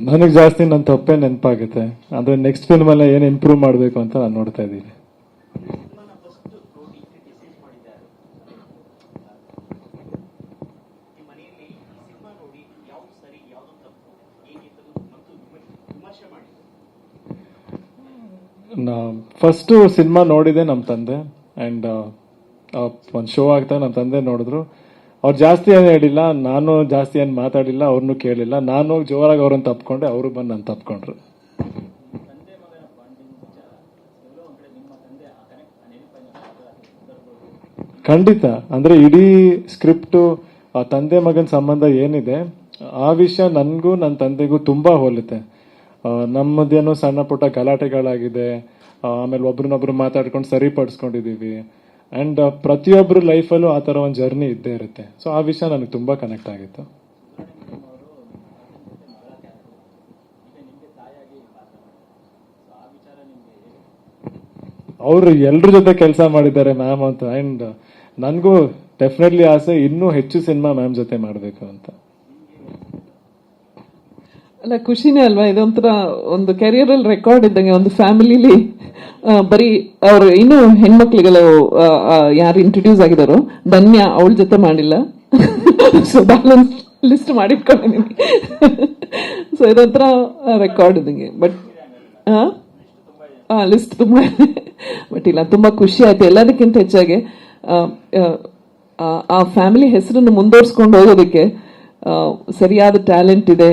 ನನಗೆ ಜಾಸ್ತಿ ನನ್ನ ತಪ್ಪೇ ನೆನಪಾಗುತ್ತೆ. ಅಂದ್ರೆ ನೆಕ್ಸ್ಟ್ ಫಿಲ್ಮ್ ಅಲ್ಲ ಏನು ಇಂಪ್ರೂವ್ ಮಾಡಬೇಕು ಅಂತ ನಾನು ನೋಡ್ತಾ ಇದ್ದೀನಿ. ಫಸ್ಟ್ ಸಿನಿಮಾ ನೋಡಿದೆ ನಮ್ಮ ತಂದೆ. ಅಂಡ್ ಒಂದು ಶೋ ಆಗ್ತಾ ನಮ್ಮ ತಂದೆ ನೋಡಿದ್ರು. ಅವ್ರು ಜಾಸ್ತಿ ಏನು ಹೇಳಿಲ್ಲ, ನಾನು ಜಾಸ್ತಿ ಏನು ಮಾತಾಡಿಲ್ಲ ಅವ್ರನ್ನೂ ಕೇಳಿಲ್ಲ. ನಾನು ಜೋರಾಗಿ ಅವ್ರನ್ನ ತಪ್ಕೊಂಡೆ, ಅವರು ಬಂದು ನಾನು ತಪ್ಕೊಂಡ್ರು. ಖಂಡಿತ. ಅಂದ್ರೆ ಇಡೀ ಸ್ಕ್ರಿಪ್ಟು ತಂದೆ ಮಗನ ಸಂಬಂಧ ಏನಿದೆ, ಆ ವಿಷಯ ನನಗೂ ನನ್ನ ತಂದೆಗೂ ತುಂಬಾ ಹೋಲುತ್ತೆ. ನಮ್ಮದೇನೋ ಸಣ್ಣ ಪುಟ್ಟ ಗಲಾಟೆಗಳಾಗಿದೆ ಆಮೇಲೆ ಒಬ್ರನ್ನೊಬ್ರು ಮಾತಾಡ್ಕೊಂಡು ಸರಿಪಡಿಸ್ಕೊಂಡಿದೀವಿ. ಅಂಡ್ ಪ್ರತಿಯೊಬ್ಬರು ಲೈಫಲ್ಲೂ ಆ ಥರ ಒಂದು ಜರ್ನಿ ಇದ್ದೇ ಇರುತ್ತೆ. ಸೊ ಆ ವಿಷಯ ನನಗೆ ತುಂಬಾ ಕನೆಕ್ಟ್ ಆಗಿತ್ತು. ಅವರು ಎಲ್ರ ಜೊತೆ ಕೆಲಸ ಮಾಡಿದ್ದಾರೆ ಮ್ಯಾಮ್ ಅಂತ. ಅಂಡ್ ನನಗೂ ಡೆಫಿನೆಟ್ಲಿ ಆಸೆ ಇನ್ನೂ ಹೆಚ್ಚು ಸಿನಿಮಾ ಮ್ಯಾಮ್ ಜೊತೆ ಮಾಡಬೇಕು ಅಂತ. ಅಲ್ಲ, ಖುಷಿನೇ ಅಲ್ವಾ? ಇದೊಂಥರ ಒಂದು ಕೆರಿಯರ್ ಅಲ್ಲಿ ರೆಕಾರ್ಡ್ ಇದ್ದಂಗೆ ಒಂದು ಫ್ಯಾಮಿಲಿಲಿ ಬರೀ ಅವ್ರು ಇನ್ನು ಹೆಣ್ಮಕ್ಳಿಗೆಲ್ಲ ಯಾರು ಇಂಟ್ರೊಡ್ಯೂಸ್ ಆಗಿದಾರೋ, ಧನ್ಯ ಅವಳ ಜೊತೆ ಮಾಡಿಲ್ಲ. ಸೊ ಬ್ಯಾಲೆನ್ಸ್ ಲಿಸ್ಟ್ ಮಾಡಿಟ್ಕೊಂಡಿದ್ದೀನಿ ಸೊ ಇದೊಂಥರ ರೆಕಾರ್ಡ್ ಇದ್ದಂಗೆ ಬಟ್ ಲಿಸ್ಟ್ ತುಂಬಾ ಬಟ್ ಇಲ್ಲ, ತುಂಬಾ ಖುಷಿ ಆಯ್ತು. ಎಲ್ಲದಕ್ಕಿಂತ ಹೆಚ್ಚಾಗಿ, ಆ ಫ್ಯಾಮಿಲಿ ಹೆಸರನ್ನು ಮುಂದುವರ್ಸ್ಕೊಂಡು ಹೋಗೋದಕ್ಕೆ ಸರಿಯಾದ ಟ್ಯಾಲೆಂಟ್ ಇದೆ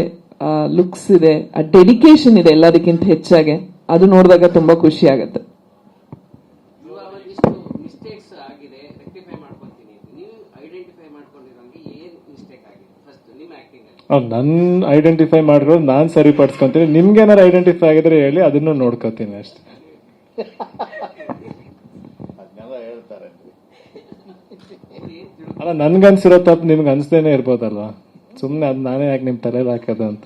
ಲುಕ್ಸ್ ಇದೆ, ಆ ಡೆಡಿಕೇಶನ್ ಇದೆ ಎಲ್ಲದಕ್ಕಿಂತ ಹೆಚ್ಚಾಗಿ. ಅದು ನೋಡಿದಾಗ ತುಂಬಾ ಖುಷಿ ಆಗುತ್ತೆ. ನನ್ನ ಐಡೆಂಟಿಫೈ ಮಾಡಿರೋದು ನಾನು ಸರಿಪಡಿಸ್ಕೊಂತೀನಿ ನಿಮ್ಗೆ ಏನಾರು ಐಡೆಂಟಿಫೈ ಆಗಿದ್ರೆ ಹೇಳಿ ಅದನ್ನು ನೋಡ್ಕೋತೀನಿ ಅಷ್ಟೇ. ಅಲ್ಲ ನನ್ಗನ್ಸಿರೋ ತಪ್ಪು ನಿಮ್ಗೆ ಅನ್ಸ್ದೇನೆ ಇರ್ಬೋದಲ್ವ? ಸುಮ್ಮನೆ ಅದು ನಾನೇ ಯಾಕೆ ನಿಮ್ಮ ತಲೆಯಲ್ಲಿ ಹಾಕೋದು ಅಂತ.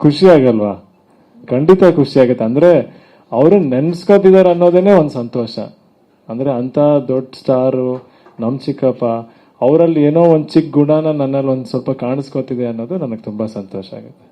ಖುಷಿ ಆಗಲ್ವಾ ಖಂಡಿತ ಖುಷಿ ಆಗುತ್ತೆ ಅಂದ್ರೆ ಅವರು ನೆನ್ಸ್ಕೊತಿದಾರೆ ಅನ್ನೋದೇನೆ ಒಂದು ಸಂತೋಷ. ಅಂದ್ರೆ ಅಂತ ದೊಡ್ಡ ಸ್ಟಾರು, ನಮ್ ಚಿಕ್ಕಪ್ಪ, ಅವರಲ್ಲಿ ಏನೋ ಒಂದು ಚಿಕ್ಕ ಗುಣನ ನನ್ನಲ್ಲಿ ಒಂದು ಸ್ವಲ್ಪ ಕಾಣಿಸ್ಕೊತಿದೆ ಅನ್ನೋದು ನನಗೆ ತುಂಬಾ ಸಂತೋಷ ಆಗುತ್ತೆ.